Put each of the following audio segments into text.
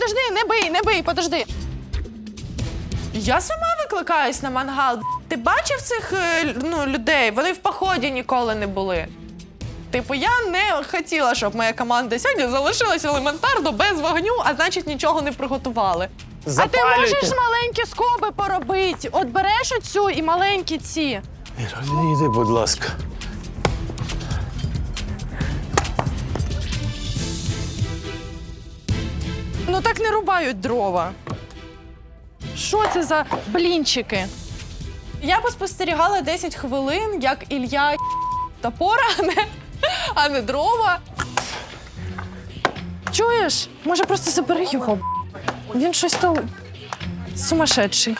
подожди, не бий, не бий, подожди. Я сама викликаюсь на мангал. Ти бачив цих е, ну, людей? Вони в поході ніколи не були. Типу, я не хотіла, щоб моя команда сьогодні залишилась елементарно без вогню, а значить нічого не приготували. А ти можеш маленькі скоби поробити? От береш оцю і маленькі ці. Йди, будь ласка. Ну так не рубають дрова. Що це за блінчики? Я поспостерігала 10 хвилин, як Ілля топора, а не, а не дрова. Чуєш? Може, просто забери його. Він щось то сумасшедший.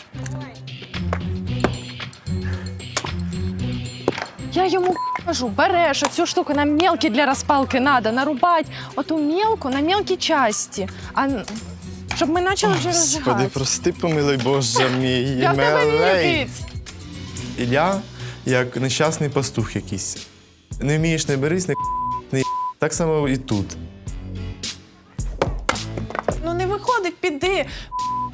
Я йому кажу, береш оцю штуку на мелкі для розпалки треба, нарубати оту мелку на мелкі часті. А щоб ми почали вже Господи, прости, помилуй Боже мій. Я в тебе милий. вірить. Ілля як нещасний пастух якийсь. Не вмієш, не берись, не не так само і тут. Ну не виходить, піди.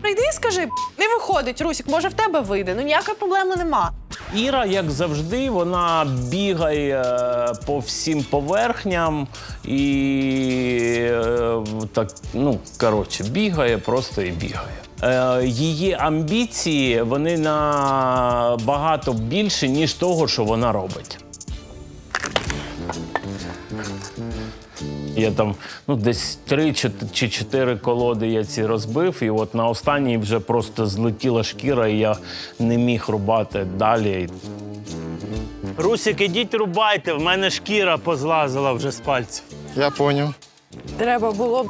Прийди і скажи, не виходить, Русік, може в тебе вийде. Ну ніякої проблеми нема. Іра, як завжди, вона бігає е, по всім поверхням і е, так, ну коротше, бігає просто і бігає. Е, Її амбіції вони набагато більше, ніж того, що вона робить. Я там ну, десь три чи- чотири колоди я ці розбив, і от на останній вже просто злетіла шкіра, і я не міг рубати далі. Русик, ідіть рубайте, в мене шкіра позлазила вже з пальців. Я поняв. Треба було б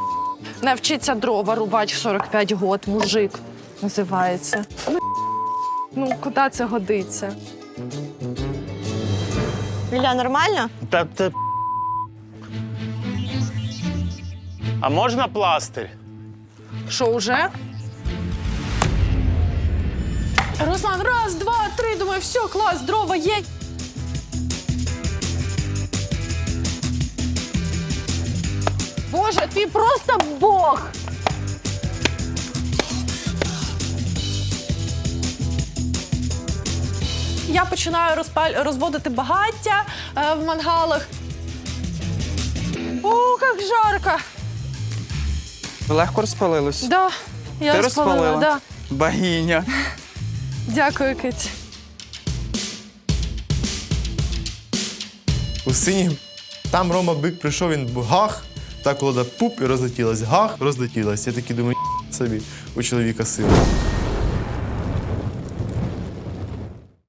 навчитися дрова рубати в 45 год, мужик називається. Ну, ну куди це годиться? Ілля, нормально? Та ти. А можна пластир? Що уже? Руслан, раз, два, три. Думаю, все, клас, дрова є. Боже, ти просто Бог. Я починаю розпаль... розводити багаття е, в мангалах. О, як жарко! Легко розпалилось. Да, я Ти розпалила, розпалила? Да. Богиня. Дякую, Киті. У синій там Рома Бик прийшов, він був гах, та колода пуп і розлетілась. Гах, розлетілась. Я такий думаю, собі у чоловіка сила.